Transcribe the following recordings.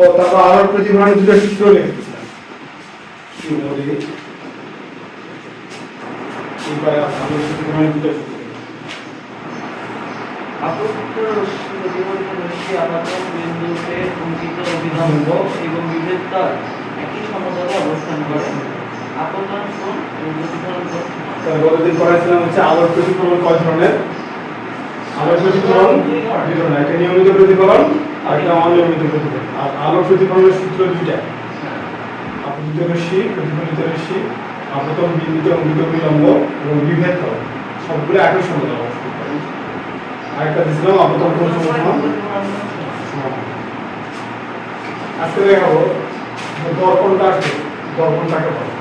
ও তারপর আলোর প্রতিফলনের দুটো সূত্র এবং বিভেদ তার একই সমতলে অবস্থান করে। আপতন কোণ এবং প্রতিফলন কোণ গতদিন পড়াইছিলাম হচ্ছে আলোর প্রতিফলন কয় ধরনের? আলোর প্রতিফলন একটা নিয়মিত প্রতিফলন আর একটা অনিয়মিত আর আলোর সূত্র দুইটা। আপতিত রশ্মি প্রতিফলিত রশ্মি আপতন বিন্দুতে অঙ্কিত বিলম্ব এবং বিভেদ সবগুলো একই সমতলে অবস্থিত আরেকটা দিয়েছিলাম আপতন আজকে দেখাবো দর্পণটা আসবে। দর্পণটাকে বলে?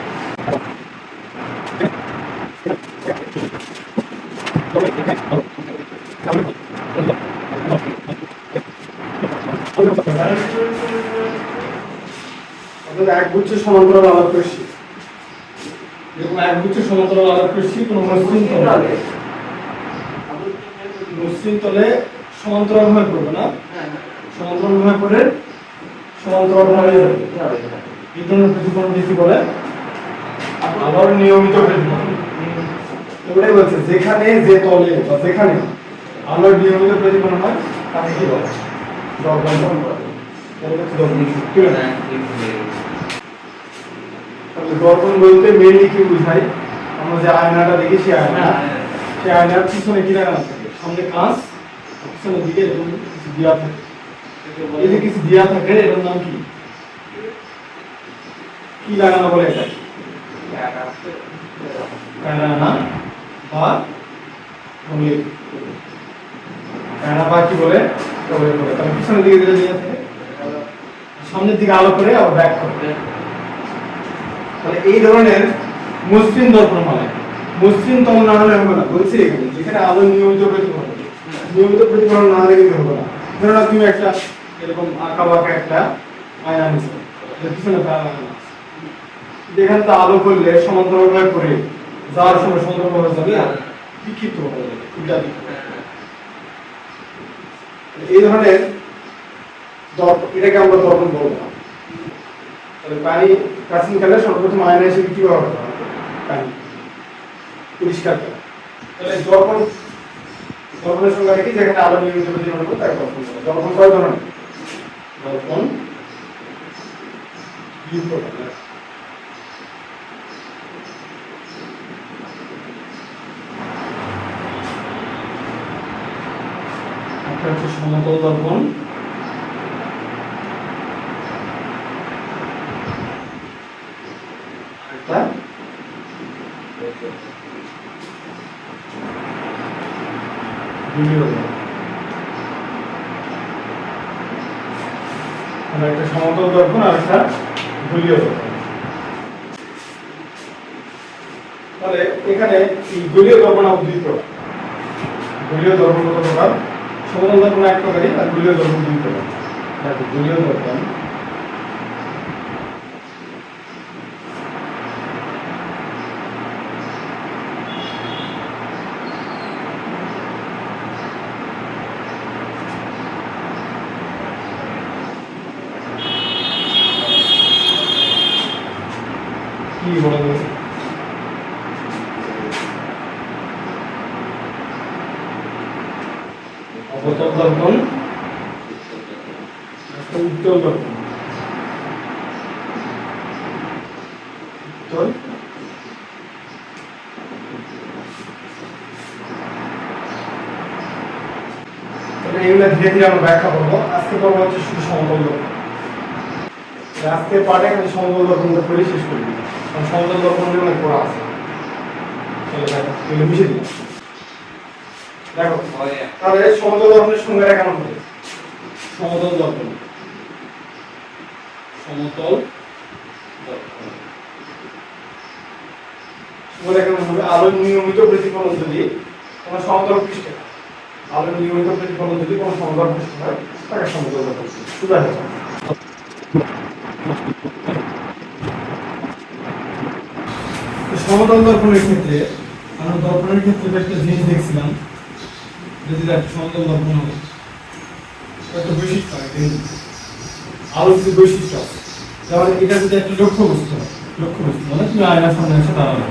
অর্থাৎ এক গুচ্ছ সমান্তরাল এরকম এক গুচ্ছ সমান্তরাল কোনো মসৃণ তলে। মসৃণ তলে সমান্তরাল ভাবে পড়বে না? সমান্তরাল ভাবে পড়ে সমান্তরাল প্রতিফলন বলে? আবার নিয়মিত প্রতিফলন। বলছে যেখানে যে তলে বা যেখানে আলোর নিয়মিত প্রতিফলন হয় তাকে কি বলে? দর্পণ বলতে মেইনলি কি বুঝাই? আমরা যে আয়নাটা দেখি সেই আয়না, সেই আয়নার পিছনে কি লাগানো থাকে সামনে কাঁচ পিছনের দিকে এরকম কিছু দেওয়া থাকে। এই যে কিছু দেওয়া থাকে, এটার নাম কি? কি লাগানো বলে এটা? কায়না বা কায়না কি বলে? পিছনের দিকে দেওয়া থাকে সামনের দিকে আলো করে আবার ব্যাক করে তাহলে এই ধরনের মসৃণ দর্পণ মানে মসৃণ তল না হলে হবে না। বলছি যেখানে আলো নিয়মিত প্রতিফলন হবে। নিয়মিত প্রতিফলন না হলে কিন্তু হবে না। ধরো না তুমি একটা এরকম আঁকা বাঁকা একটা আয়না নিছো পিছনে যেখানে তো আলো করলে সমান্তরাল ভাবে পড়ে যাওয়ার সময় সমান্তরালভাবে যাবে, আর বিক্ষিপ্ত হয়ে দিকে। এই ধরনের এটাকে আমরা দর্পণ বলব না। তাহলে পানি প্রাচীনকালে সর্বপ্রথম আয়না হিসেবে কি ব্যবহার করা পানি পরিষ্কার করা। তাহলে দর্পণ, দর্পণের সংখ্যা দেখি যেখানে আলো নিয়মিত প্রতিফলন তাকে দর্পণ বলে। দর্পণ কয় ধরনের? দর্পণ দুই প্রকার একটা হচ্ছে সমতল দর্পণ একটা সমতল দর্পণ আর একটা গুলীয় দর্পণ তাহলে এখানে এই গুলীয় দর্পণ আবার দুই দর্পণ কত সমতল কোনো একটা করি আর গুলীয় দর্পণ দুই প্রকার দেখো গুলীয় দর্পণ কি বলা যায় অবতল দর্পণ একটা উত্তল দর্পণ উত্তল আমরা ব্যাখ্যা করব? আজকে হচ্ছে শুধু সমতল দর্পণ আজকে পাঠে খালি সমতল পড়ে শেষ করে দিই কারণ সমতল অনেক পড়া আছে। মিশে দিলাম দেখো, তাহলে সমতল হবে সমতল দর্পণ সমতল সংজ্ঞাটা কেমন হবে আলোর নিয়মিত প্রতিফলন যদি কোনো সমতল পৃষ্ঠে আলোর নিয়মিত প্রতিফলন যদি কোনো পৃষ্ঠে হয় তাকে সমতল দর্পণ সুদা হবে তো সমতল দর্পণের ক্ষেত্রে আমরা দর্পণের ক্ষেত্রে একটা জিনিস দেখছিলাম যদি সমতল দর্পণ হবে একটা বৈশিষ্ট্য কিন্তু আলোচিত বৈশিষ্ট্য আছে। যেমন এটা যদি একটা লক্ষ্য বস্তু হয়, লক্ষ্য বস্তু মানে তুমি আয়নার সামনে এসে দাঁড়ালে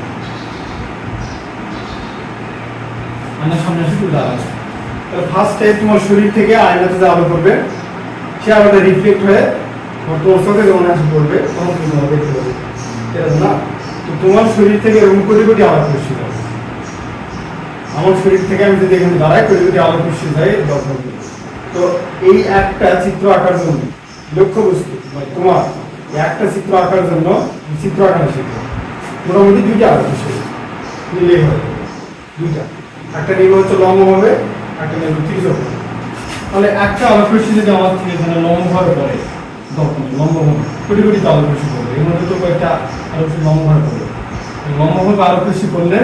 আয়নার সামনে এসে তুমি তাহলে ফার্স্টে তোমার শরীর থেকে আয়নাতে যে আলো করবে সে আলোটা রিফ্লেক্ট হয়ে তোমার চোখে যখন এসে পড়বে, তখন তুমি তোমার দেখতে পাবে। না? তো তোমার শরীর থেকে এরকম কোটি কোটি আলো হয় আমার শরীর থেকে আমি যদি এখানে দাঁড়াই, কোটি কোটি আলো খুশি যাই দর্শন তো এই একটা চিত্র আঁকার জন্য, লক্ষ্য বস্তু তোমার একটা চিত্র আঁকার জন্য চিত্র আঁকানো শিখবে মোটামুটি দুইটা আলো খুশি নিলেই হবে। দুইটা। একটা নিবে হচ্ছে লম্ব হবে একটা ত্রিশ হবে। তাহলে একটা আলো খুশি যদি আমার থেকে এখানে লম্ব ভাবে পড়ে তখন লম্ব হবে কোটি কোটি আলো খুশি পড়বে এর মধ্যে তো কয়েকটা আলো খুশি লম্ব পড়বে লম্ব ভাবে আলো খুশি করলে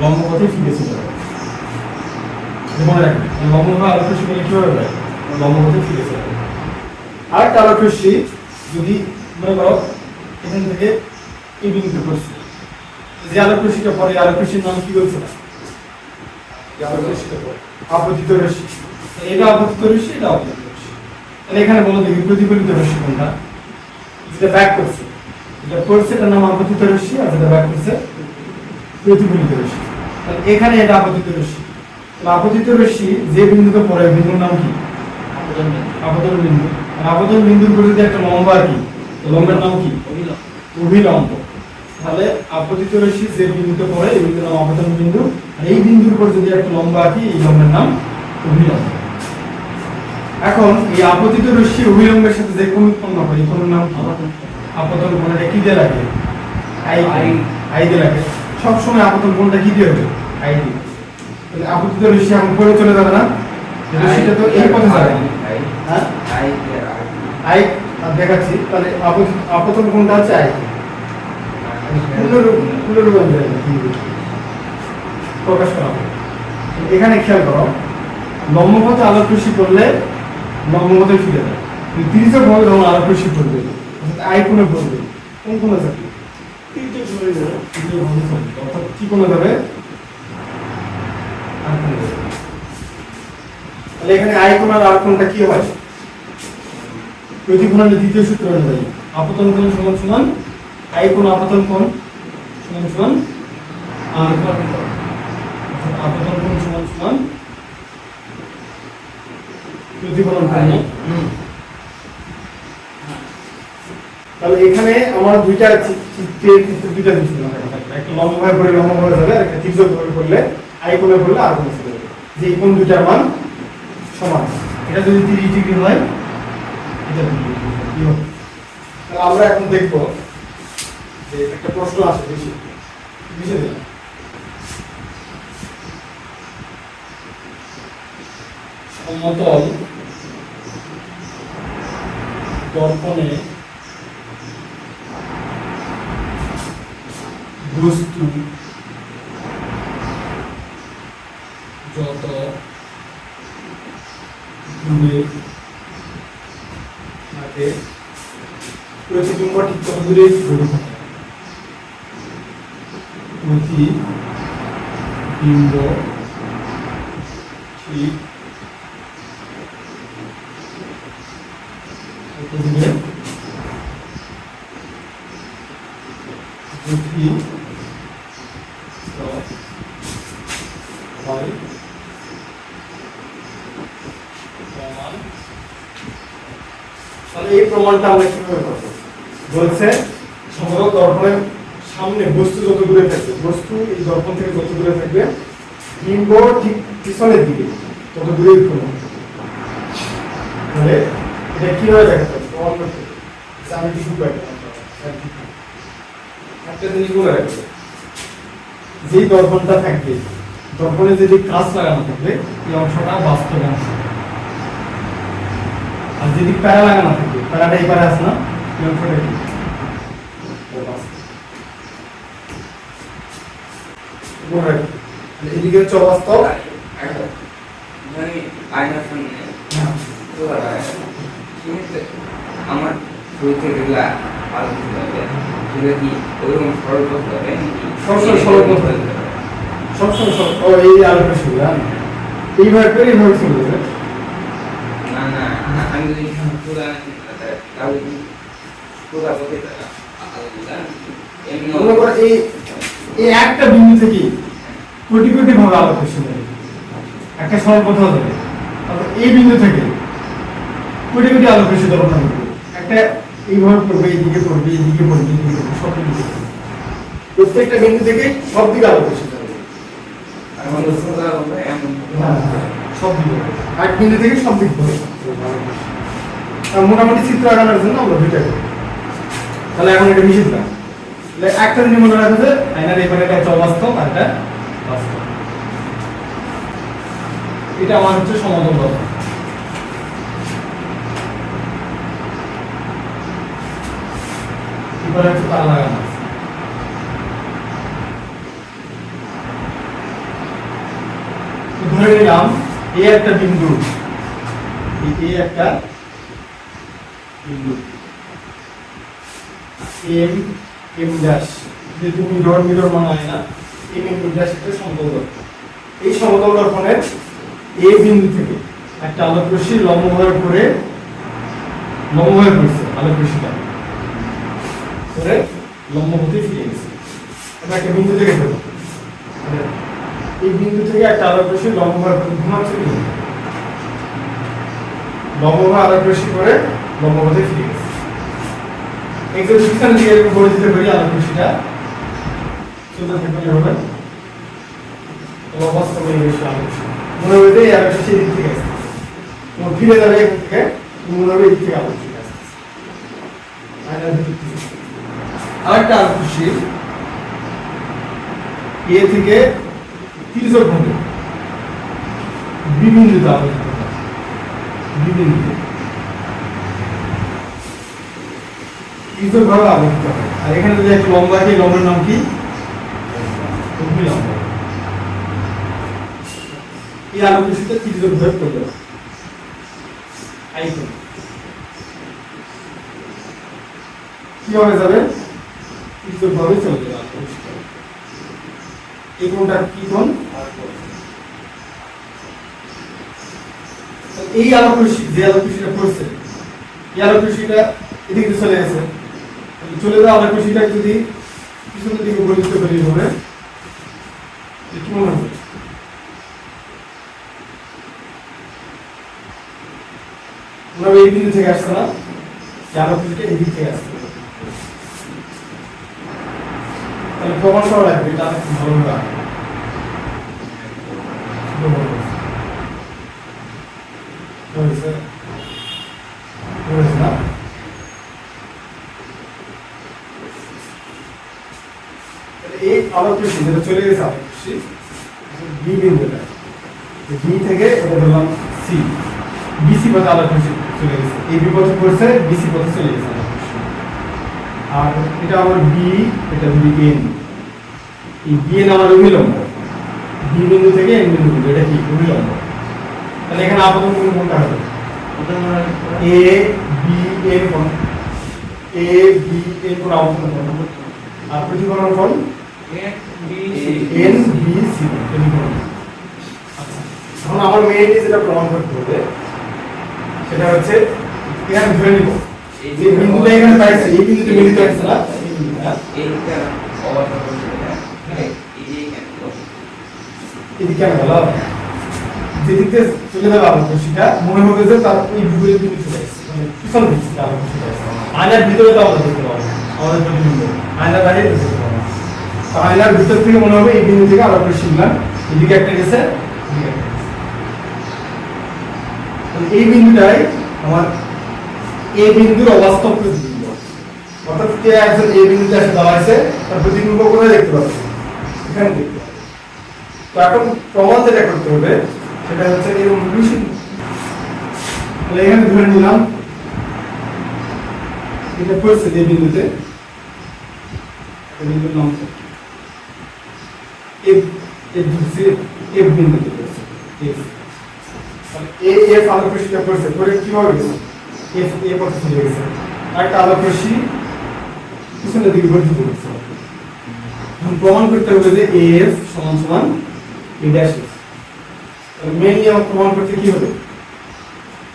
লম্ব পথে ফিরে চলে যাবে। মনে রাখবেন। লম্ব ভাবে আলো খুশি করলে কি হবে লম্ব পথে ফিরে চলে যাবে। আর একটা আলো যদি মনে করো এখান থেকে এই বিন্দু করছে যে আলো খুশিটা পরে আলো খুশির নাম কি বলছে? না আপতিত রশ্মি। এটা আপতিত রশ্মি এটা আপতিত রশ্মি। তাহলে এখানে বলো দেখি প্রতিফলিত রশ্মি কোনটা? যেটা ব্যাক করছে। যেটা করছে এটার নাম আপতিত রশ্মি আর যেটা ব্যাক করছে প্রতিফলিত রশ্মি। তাহলে এখানে এটা আপতিত রশ্মি। তাহলে আপতিত রশ্মি যে বিন্দুতে পড়ে বিন্দুর নাম কি? আপতন বিন্দু। বিন্দু। আর আপতন বিন্দুর উপর যদি একটা লম্বা আর কি লম্বের নাম কি? অভিলম্ব। তাহলে আপতিত রশ্মি যে বিন্দুতে পড়ে এই বিন্দুর নাম আপতন বিন্দু আর এই বিন্দুর উপর যদি একটা লম্বা আঁকি এই লম্বের নাম অভিলম্ব। এখন এই আপতিত রশ্মি অভিলম্বের সাথে যে কোন উৎপন্ন হয় এই কোণের নাম আপতন। কোণটা কি দিয়ে লাগে? I I. আই দিয়ে লাগে। সব সময় আপতন কোণটা কি দিয়ে হবে? আই দিয়ে। তাহলে আপতিত রশ্মি এখন পরে চলে যাবে না? রশ্মিটা তো এই পথে যাবে। হ্যাঁ? আই আর দেখাচ্ছি। তাহলে আপত- আপতন কোণটা হচ্ছে আই পুনরূপ পুনরূপণ যায় না, হিন্দি। প্রকাশ করা এখানে খেয়াল করো লম্বপথে আলো কৃষি করলে লম্বপথে ফিরে যায় কিন্তু তিরিশক ভাবে যখন আলো কৃষি করবে আই কোণে করবে কোন কোণে যাবে। অর্থাৎ কি কোণে যাবে তাহলে এখানে আই কোণ আর কোণটা কি হয় প্রতিফলনের দ্বিতীয় সূত্র অনুযায়ী আপতন কোণ সমান সমান আই কোণ আপতন কোণ সমান সমান আর কোণ আপতন কোণ সমান সমান প্রতিফলন কোণ। তাহলে এখানে আমার দুইটা চিত্রের ক্ষেত্রে দুইটা থাকবে। একটা লম্ব ভাবে পড়লে লম্ব ভাবে যাবে একটা তির্যক ভাবে পড়লে আই কোণে পড়লে আর কোণে চলে যাবে যে কোণ দুইটার মান সমান এটা যদি তিরিশ ডিগ্রি হয়, এটা 30 ডিগ্রি। কি হবে? তাহলে আমরা এখন দেখব একটা প্রশ্ন আছে বেশি বেশি দিলাম সমতল দর্পণে বস্তু যত দূরে থাকে, প্রতিবিম্ব ঠিক তত দূরেই ঘুরে থাকে প্রতিবিম্ব ঠিক তত দূরে হয়। তাহলে এই প্রমাণটা আমরা কীভাবে করব? বলছে সমগ্র দর্পণের সামনে বস্তু যত দূরে থাকবে, বস্তু এই দর্পণ থেকে যত দূরে থাকবে বিম্ব ঠিক পিছনের দিকে তত দূরেই প্রমাণ তাহলে এটা কীভাবে হবে প্রমাণ করতে হবে জ্যামিতিক একটা জিনিস মনে রাখবে যেই দর্পণটা থাকবে, দর্পণে যদি কাঁচ লাগানো থাকবে, এই অংশটা বাস্তব অংশ আর যদি প্যারা লাগানো থাকে প্যারাটা এই আসে না? এই অংশটা কি ও বাস্তব। মনে রাখবে। তাহলে এদিকে হচ্ছে অবাস্তব মানে আয়নার সামনে। হ্যাঁ। সেক্ষেত্রে আমার শরীর থেকে যেগুলা আলো দিতে হবে। সেগুলো কি ওইরকম সরল করতে হবে সবসময় সরল করতে হবে। সবসময় সব এই আলোটা সুবিধা এইভাবে করে এইভাবে চলে না না আমি যদি পুরো তাহলে কি পথে তারা আলাদা। এমনি এই এই একটা বিন্দু থেকে কোটি কোটি ভাবে আলোক রশ্মি যাবে একটা সময় কোথাও যাবে। তারপর এই বিন্দু থেকে কোটি কোটি আলোক রশ্মি ধরো না একটা এইভাবে পড়বে এইদিকে পড়বে এইদিকে পড়বে এইদিকে পড়বে সব দিকে প্রত্যেকটা বিন্দু থেকে সব দিকে পথে এমন হ্যাঁ, হ্যাঁ, সব দিকে এক বিন্দু থেকে সব দিক পড়বে। আর মোটামুটি চিত্র আঁকানোর জন্য আমরা দুইটা করি। তাহলে এখন এটা নিষেধ না তাহলে একটা জিনিস মনে রাখা যে, আয়নার এখানে একটা হচ্ছে অবাস্তব আর একটা এ একটা বিন্দু। এই একটা বিন্দু। এম এম ড্যাশ যেহেতু মিরর মিরর মনে হয় না এম এম ড্যাশ সমতল দর্পণ এই সমতল দর্পণের এ বিন্দু থেকে একটা আলোক রশ্মি লম্বভাবে করে লম্বভাবে পড়ছে আলোক রশ্মিটা করে লম্বপথে ফিরে গেছে আমরা একটা বিন্দু থেকে দেবো এই বিন্দু থেকে একটা আলোক রশ্মি লম্বভাবে ঘুমাচ্ছে লম্বভাবে আলোক রশ্মি করে লম্বপথে ফিরে গেছে শিক্ষার দিকে এরকম করে দিতে পারি আলোক রশ্মিটা চলতে থাকলে হবে। বাস্তবে এই বিষয়ে আলোক মনে হবে যে আলোক রশ্মি এদিক থেকে আসছে তোমার ফিরে যাবে থেকে মনে হবে এদিক থেকে থেকে। আরেকটা আলোক রশ্মি এ থেকে তির্যক ভাবে বিবিন্দিত আলোকিত আলোকিত হয়। আর এখানে লম্বা লম্বের নাম কি? অভিলম্ব এই পড়বে আইকন কীভাবে যাবে তির্যক ভাবে চলে যাবে এই কোণটা কি তো এই আলোক রশ্মি যে আলোক রশ্মিটা পড়ছে, এই আলোক রশ্মিটা এদিকে চলে গেছে। চলে যাওয়া আলোক রশ্মিটা যদি পিছনের দিকে বলিত করি হবে কি মনে হবে এই বিন্দু থেকে আসছে না এই আলোক রশ্মিটা এদিক থেকে আসছে। তাহলে প্রমাণ করা লাগবে, এটা অনেক হয়েছে না? এই আলোক যেটা চলে গেছে আলোক রশ্মি বি বিন্দুটা। বি থেকে এটা ধরলাম সি। বিসি পথে আলোক রশ্মি চলে গেছে। এই বি পথে পড়ছে বিসি পথে চলে গেছে আর এটা আমার বি এটা যদি এন। এই বি এন আমার অভিলম্ব। বি বিন্দু থেকে এন বিন্দু এটা কি? অভিলম্ব। তাহলে এখানে আপাতত কোন কোনটা হবে? A B N A B N কোণ আপাতত কোণ আর প্রতিফলন কোণ এন বি সি এখন আমার মেইনলি যেটা প্রমাণ করতে হবে, সেটা হচ্ছে এখানে ধরে নিব। যে বিন্দুটা এখানে পাইছে, এই বিন্দুতে মিলিত হচ্ছে না? এই এইটা কেন গেল যেদিকে চলে যাবে আলোক রশ্মিটা মনে হবে যে তার ওই বিপরীত দিকে চলে মানে পিছন দিক আয়নার ভিতরে তো আমরা দেখতে আমাদের আয়নার বাইরে আয়নার ভিতর থেকে মনে হবে এই বিন্দু থেকে আলোক রশ্মি গুলা এদিকে একটা গেছে এই বিন্দুটাই আমার এই বিন্দুর অবাস্তব প্রতিবিম্ব। অর্থাৎ কে একজন এই বিন্দুতে এসে দাঁড়াইছে, তার প্রতিবিম্ব কোথায় দেখতে পাচ্ছে? এখানে দেখতে তো এখন প্রমাণ যেটা করতে হবে, সেটা হচ্ছে এরকম মেশিন তাহলে এখানে ধরে নিলাম, এটা পড়ছে যে বিন্দুতে। বিন্দুর নাম এফ এফ এফ বিন্দুতে এফ। এ, এফ আলোক রশ্মিটা পরে কি হবে এ পথে চলে গেছে। একটা আলোক রশ্মি পিছনের দিকে বর্ধিত করছে প্রমাণ করতে হবে যে এফ সমান সমান এ ড্যাশ এফ। মেইনলি আমার প্রমাণ করতে কি হবে?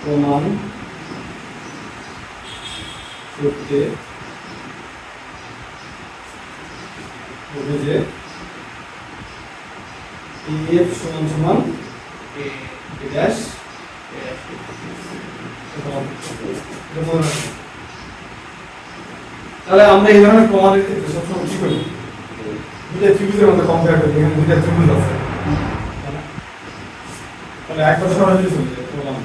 প্রমাণ করতে হবে যে এফ সমান সমান মনে। তাহলে আমরা এই ধরনের প্রমাণের ক্ষেত্রে সবসময় কি করি? দুইটা ত্রিভুজের মধ্যে কম্পেয়ার করি, এখানে দুইটা ত্রিভুজ আছে। তাহলে একবার সরাসরি চলে যায় প্রমাণ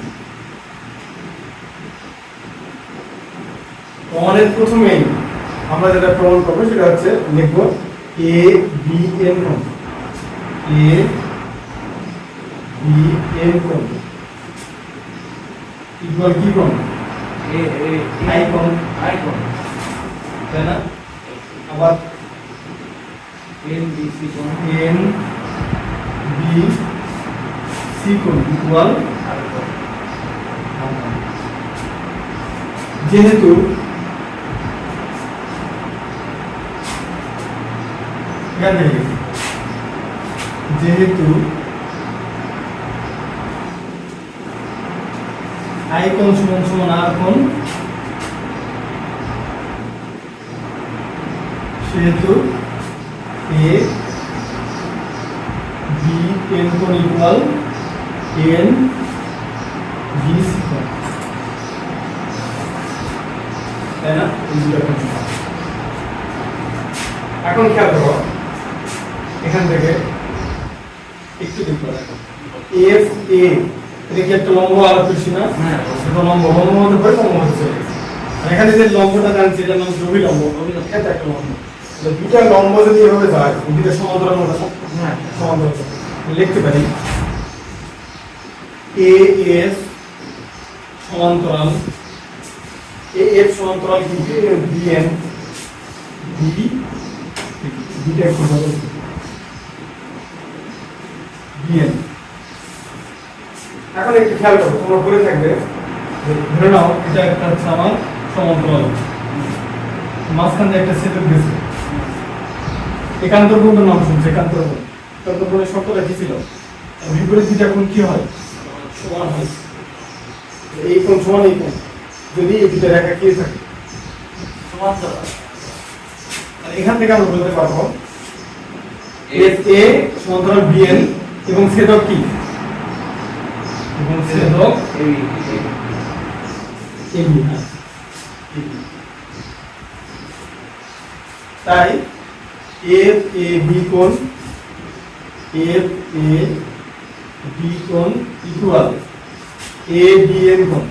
প্রমাণের প্রথমেই আমরা যেটা প্রমাণ করব, সেটা হচ্ছে, লিখব এ বি এন কোণ এ বি এন কোণ ইকুয়াল কি কোণ এ এ আইকন আইকন তাই না? আবার এন বি সি কোণ এন বি সি কোণ ইকুয়াল যেহেতু এখান থেকে যেহেতু আইকন সমান সমান আর কোণ সেহেতু এ বি এন কোণ ইকুয়াল এন বি সি কোণ তাই না? কোণ। এখন খেয়াল করো, এখান থেকে এফ এ এটা কি একটা লম্ব আলাপ করছি না? হ্যাঁ। এটা লম্ব লম্ব মধ্যে পড়ে লম্ব। আর এখানে যে লম্বটা জানছি এটা নাম জবি লম্ব। এটা তো একটা লম্ব। তো দুটা লম্ব যদি এভাবে যায় দুটা সমান্তরাল মতো হ্যাঁ। সমান্তরাল লিখতে পারি। এ এস সমান্তরাল। এ এফ সমান্তরাল কিন্তু বি এন। বি বিটা একটু ভালো বি এন। এখন একটু খেয়াল করো তোমরা পড়ে থাকবে। ধরে নাও এটা একটা হচ্ছে আমার সমান্তরাল। মাঝখান দিয়ে একটা সেতু গেছে। একান্তর নাম শুনছে একান্তর কোণের শর্তটা কি ছিল? বিপরীত দিকটা কোণ কি হয়? সমান হয়। এই কোণ সমান এই কোণ। যদি এই দুটো রেখা কি থাকে। সমান্তরাল আর এখান থেকে আমরা বলতে পারব এফ এ সমান্তরাল বিএন এবং ছেদক কি? এই তাই এফ এ বি কোণ এফ এ বি কোণ ইকুয়াল এ বি এন কোণ,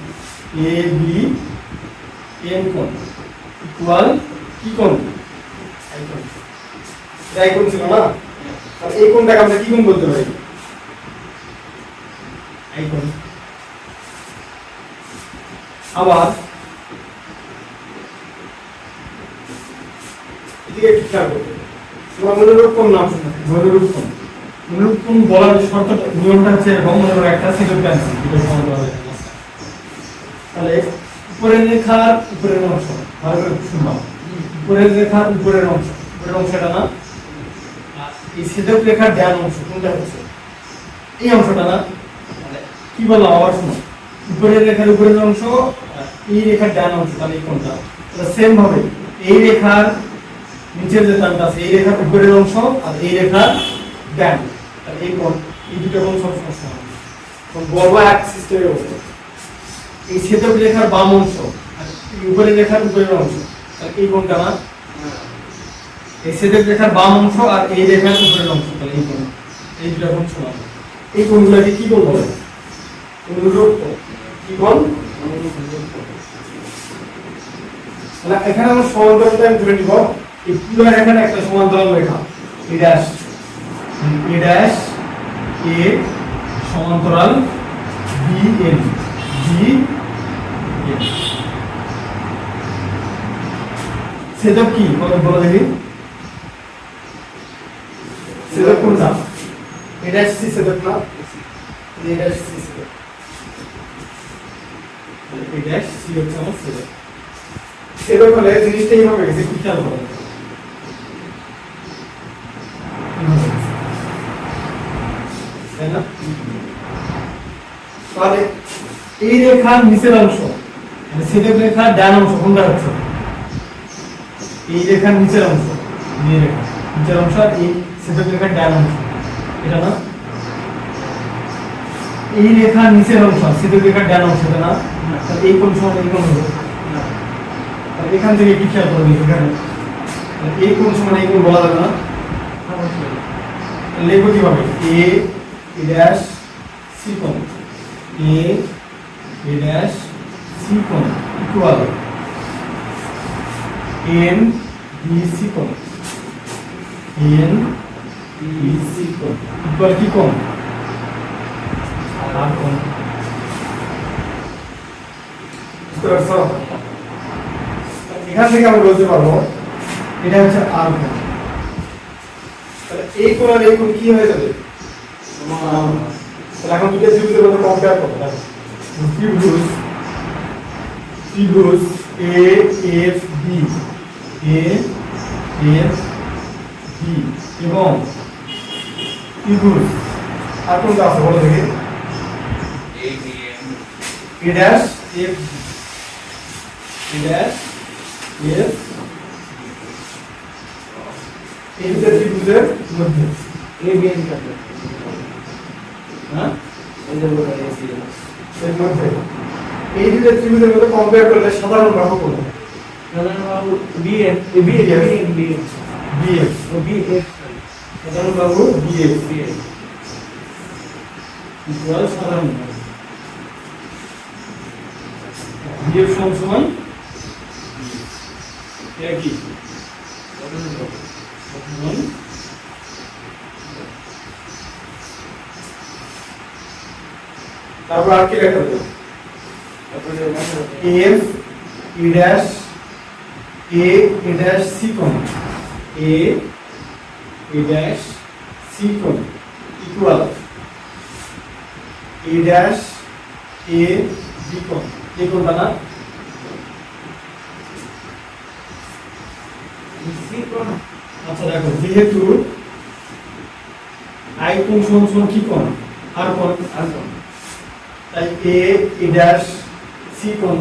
এ বি এন কোণ ইকুয়াল কি কোণ? আইকন আইকন ছিল না? এই কোণটাকে আমরা কি কোণ বলতে পারি? আইকন। আবার এদিকে একটু খেয়াল একটা তাহলে উপরের রেখার উপরের অংশ, ভালো উপরের রেখার উপরের অংশ, উপরের অংশটা না এই ছেদক রেখার ডান অংশ, কোনটা হচ্ছে? এই অংশটা না কি বললাম আবার শোনো। উপরের রেখার উপরের অংশ আর এই রেখার ডান অংশ, তাহলে এই কোনটা সেম ভাবে, এই রেখার নিচের যে টানটা আছে, এই রেখার উপরের অংশ আর এই রেখার ডান। তাহলে এই কোণ, এই দুটো কোণ সব সমস্যা হবে। কোন বর্গ এক সিস্টেমে হবে। এই ছেদক রেখার বাম অংশ আর এই উপরের রেখার উপরের অংশ। তাহলে এই কোণটা না এই ছেদক রেখার বাম অংশ আর এই রেখার উপরের অংশ, তাহলে এই কোণ, এই দুটো কোণ সমান। এই কোণগুলোকে কি কোণ বলে অনুরূপ তাহলে এখানে আমরা সমান্তরালটা আমি ধরে এখানে একটা সমান্তরাল রেখা এ ড্যাশ এ ড্যাশ এ সমান্তরাল বি এন বি এন ছেদক কি? কত বলো দেখি। ছেদক কোনটা? এ ড্যাশ সি ছেদক না? A dash C A dash C হচ্ছে, আমার এই রেখার নিচের অংশ মানে ছেদক রেখার ডান অংশ, কোনটা হচ্ছে? এই রেখার নিচের অংশ, এই নিচের অংশ আর এই ছেদক রেখার ডান অংশ। এটা না? এই রেখার নিচের অংশ আর রেখার ডান অংশ, এটা না? এই কোন সমান এই কোন হবে এখান থেকে কি খেয়াল করবে এখানে এই কোন সমান, এই কোন বলা যাবে না? লিখব কীভাবে? এ ড্যাশ সি কোণ। এ ড্যাশ সি কোণ ইকুয়াল এন বি সি কোণ। এন বি সি কোণ। ইকুয়াল কি কোণ? আর কোণ। বুঝতে পারছ এখান থেকে আমরা বলতে পারব এটা হচ্ছে আর কোণ তাহলে এই কোণ আর এই কোণ কি হয়ে যাবে? তাহলে এখন দুটো ত্রিভুজের মধ্যে কম্পেয়ার করব ত্রিভুজ ত্রিভুজ A F B A F B এবং ত্রিভুজ আর কোনটা আছে বলো দেখি? A dash F A dash F এই দুটো ত্রিভুজের মধ্যে এ বি এন কাটবে হ্যাঁ এই যে বলে এ বি এর মধ্যে এই দুটো ত্রিভুজের মধ্যে কম্পেয়ার করলে সাধারণ বাহু কোন সাধারণ বাহু B N B N B N B BF ও বি এফ সাধারণ বাহু বিএফ বি এন ইকুয়াল সাধারণ বাহু. বিএফ সমান কি তারপর আর কি লেখা তারপরে F E dash A A dash C কোণ এ এ ড্যাশ সি কোণ equal A dash A B কোণ এই কোণটা না সি কোণ আচ্ছা দেখো, যেহেতু আই কোণ সমান সমান কি কোণ আর কোণ আর কোণ তাই এ এ ড্যাশ সি কোণ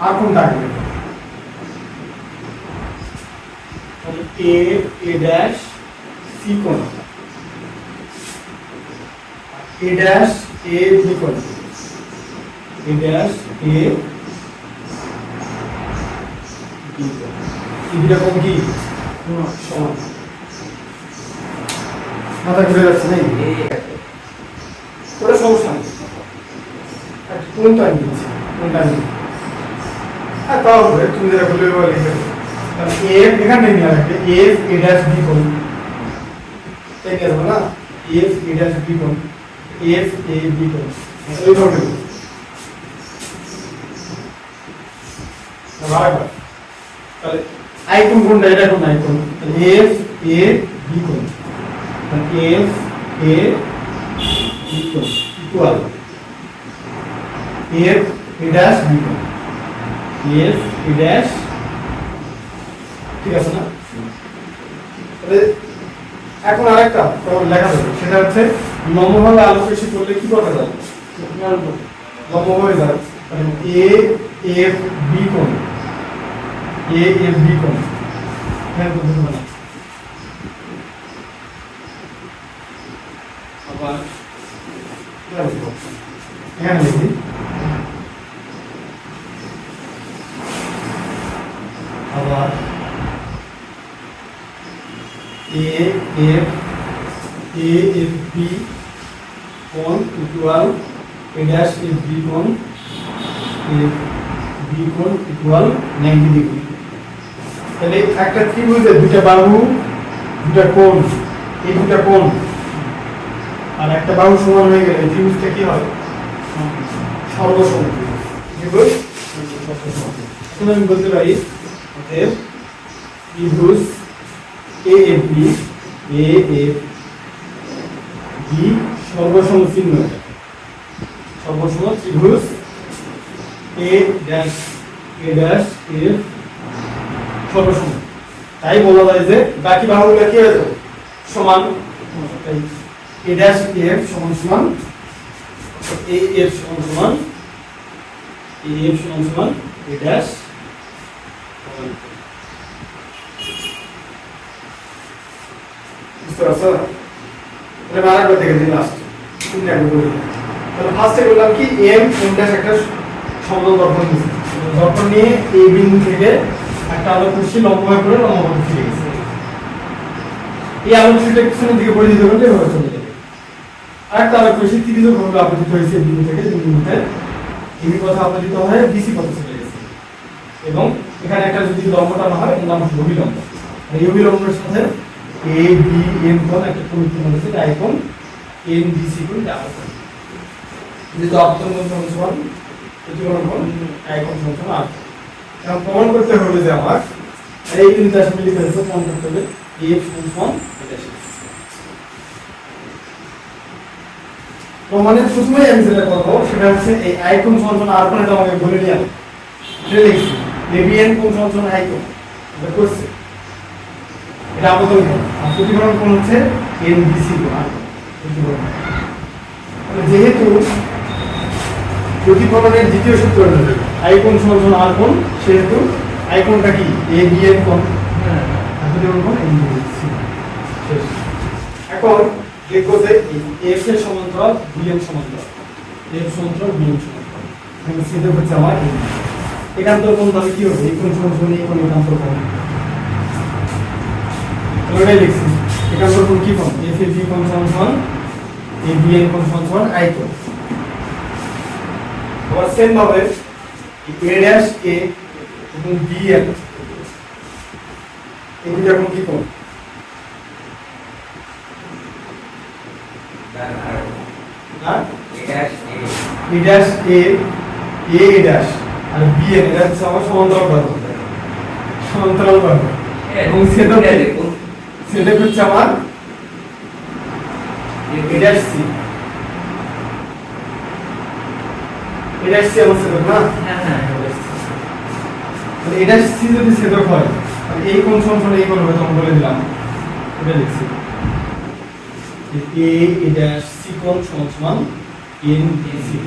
আর আগে তাহলে এ এ ড্যাশ সি কোণ এ ড্যাশ এ বি কোণ এ ড্যাশ এ বি কোণ এই দুটা কোণ কি সমান মাথা ঘুরে যাচ্ছে নাকি ওটা সমস্যা নেই আর কোনটা নিয়েছি কোনটা নিয়েছি আর তাও হবে তুমি যেটা বললে ওটা লিখে দেবো। তাহলে এফ এখান থেকে নিয়ে আসবে এফ এ ড্যাশ বি কোন তাই নিয়ে আসব না এফ এ ড্যাশ বি কোন এফ এ বি কোন এইভাবে লিখব। আবার একবার। তাহলে আইকন কোনটা? এটা কোন আইকন? এফ, এ, বি কোন? এফ, এ, বি কোন? Equal. F, A dash, B কোন? F, A dash. ঠিক আছে না? এখন আরেকটা লেখা যাবে সেটা হচ্ছে লম্বভাবে আলো বেশি করলে কি করা যায়? লম্বভাবে তাহলে এ, এফ, বি কোণ এ এফ বি পারলাম আবার এখানে লিখি আবার A F A F B কোণ equal A dash F B কোণ এফ বি কোণ ইকুয়াল নাইনটি ডিগ্রি তাহলে একটা ত্রিভুজে দুটা বাহু দুটা কোণ, এই দুটা কোণ। আর একটা বাহু সমান হয়ে গেলে ত্রিভুজটা কি হয়? সর্বসম ত্রিভুজ আমি বলতে পারি অতএব ত্রিভুজ A F B A F B সর্বসম চিহ্ন সর্বসম ত্রিভুজ A dash A dash F সর্বসম তাই বলা যায় যে বাকি বাহুগুলো কি হয়ে সমান এ ড্যাশ এফ সমান সমান এ এফ সমান সমান এ এফ সমান সমান এ ড্যাশ বুঝতে পারছ? তাহলে গেছি লাস্ট তিনটা আগে বলি। তাহলে বললাম কি এম এম ড্যাশ একটা সমতল দর্পণ দর্পণ নিয়ে এই বিন্দু থেকে একটা আলো কুশি লম্বা করে লম্বা করে ফিরে গেছে। এই আলো কুশিটা পিছনের দিকে পড়ে দিতে পারলে এভাবে চলে যাবে। আরেকটা আলো কুশি তিরিশ ভাবে আপতিত হয়েছে বিন্দু থেকে বিন্দুতে এই পথে আপতিত হয়ে বিসি পথে চলে গেছে। এবং এখানে একটা যদি লম্ব টানা হয় নাম হচ্ছে অভিলম্ব। এই অভিলম্বের সাথে এ বি এম কোণ একটা কোণ উৎপন্ন হয়েছে, তাই কোণ এম বি সি কোণ দেওয়া আছে যেহেতু আপতন কোণ সমান প্রতিফলন কোণ আই কোণ সমান সমান এখন প্রমাণ করতে হবে যে আমার এই বিন্দুতে আসলে লিখে হয়েছে প্রমাণ করতে হবে এফ সমান সমান এটা। প্রমাণের প্রথমেই আমি যেটা করব, সেটা হচ্ছে এই আই কোণ সমান সমান আর কোণ এটা আমাকে বলে নিয়ে আনো এটা লিখছি এবিএন কোণ সমান সমান আই কোণ এটা করছে। এটা আবেদন কোণ আর প্রতিফলন কোণ হচ্ছে? এনবিসি প্রতিফলন। যেহেতু প্রতিফলনের দ্বিতীয় সূত্র হলো আই কোণ সমান আর কোণ, সেহেতু আই কোণটা কি এ বি এনবিসি শেষ। এখন লিখব যে এফ এর সমান্তরাল বি এর সমান্তরাল। এফ সমান্তরাল বি এর সমান্তরাল। এখানে সিধে হচ্ছে আমার এই একান্তর কোণ তাহলে কি হবে? এই কোণ সমান সমান কোণ একান্তর কোণ। ওটাই লিখছি একান্তর কোণ কি কোণ? এফ এর বি কোণ সমান সমান এ বি এর কোণ সমান সমান আই কোণ। আবার সেম ভাবে এ এবং দুইটা কি হ্যাঁ? এ আমার সমান্তরাল সমান্তরাল এবং সেটা হচ্ছে আমার? A C A dash C আমার না? হ্যাঁ হ্যাঁ এটা সি যদি ছেদক হয় এই সমান সমান এই হবে তখন বলে দিলাম? এটা লিখছি এ এ সি কোণ সমান সমান এন সি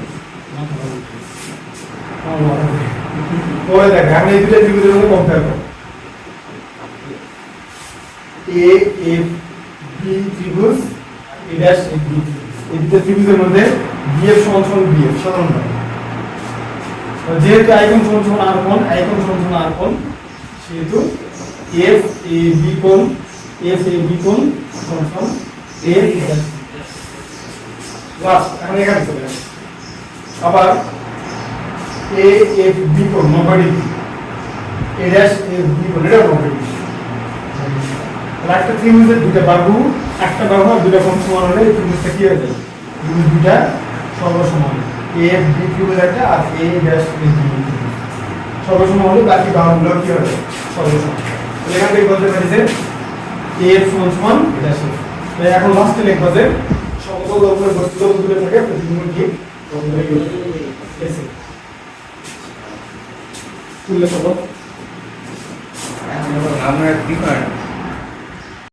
পরে দেখ এখন এই দুটো ত্রিভুজের মধ্যে কম্পেয়ার করো। এ এফ বি ত্রিভুজ এ ড্যাশ এ বি এই দুটো ত্রিভুজের মধ্যে বি এফ সমান সমান বি এফ সাধারণভাবে যেহেতু আইকন সমান সমান আর কোণ, আইকন সমান সমান আর কোণ, সেহেতু এফ এ বি কোণ এফ এ বি কোণ সমান সমান এফ লাস্ট এখন এখানে চলে আসে। আবার এ এফ বি কোণ নব্বই degree A dash F B কোণ, এটাও নব্বই ডিগ্রি একটা ত্রিভুজের দুটা বাহু, একটা বাহু আর দুটা কোণ সমান হলে ত্রিভুজটা কি হয়ে যায় ত্রিভুজ দুটা সর্বসমান। এ এফ বি ত্রিভুজ একটা আর এ ড্যাশ বি সর্বসমান হলে বাকি বাহুগুলো কি হবে সর্বসমান তাহলে এখান থেকে বলতে পারি যে এফ সমান সমান শেষ তাই এখন লাস্টে লিখব যে সমতল দর্পণের বস্তু যত দূরে থাকে দূরে এসে তুললে সব আমরা ডিফারেন্ট